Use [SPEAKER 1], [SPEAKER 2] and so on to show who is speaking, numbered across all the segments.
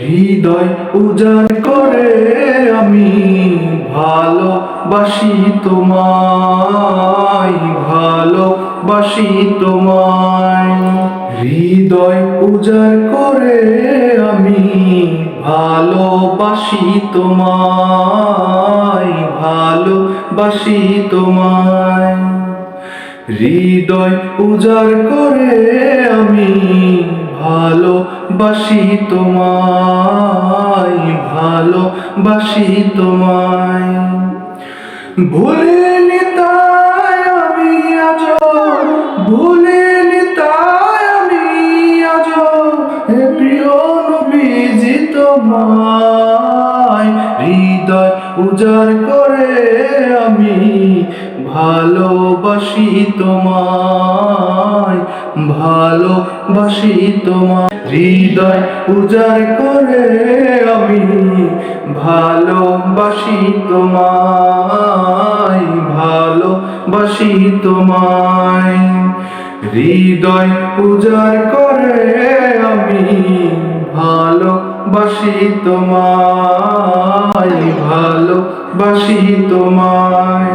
[SPEAKER 1] হৃদয় উজাড় করে আমি ভালোবাসি তোমায় ভালোবাসি তোমায়। হৃদয় উজাড় করে আমি ভালোবাসি তোমায় ভালোবাসি তোমায়। হৃদয় উজাড় করে আমি ভালোবাসি তোমায় ভালোবাসি তোমায়। ভুলিনি তাই আমি আজ ভুলিনি তাই আমি আজ হে প্রিয় নবীজি তোমায়। হৃদয় উজাড় ভালোবাসি তোমায় ভালোবাসি তোমায়। হৃদয় উজাড় করে আমি ভালোবাসি তোমায় ভালোবাসি তোমায়। হৃদয় উজাড় করে আমি ভালোবাসি তোমায় ভালোবাসি তোমায়।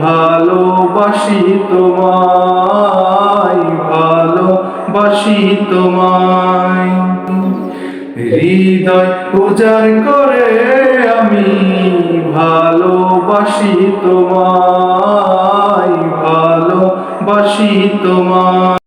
[SPEAKER 1] ভালোবাসি তোমায় ভালোবাসি তোমায়। হৃদয় পূজার করে আমি ভালোবাসি তোমায় ভালোবাসি তোমায়।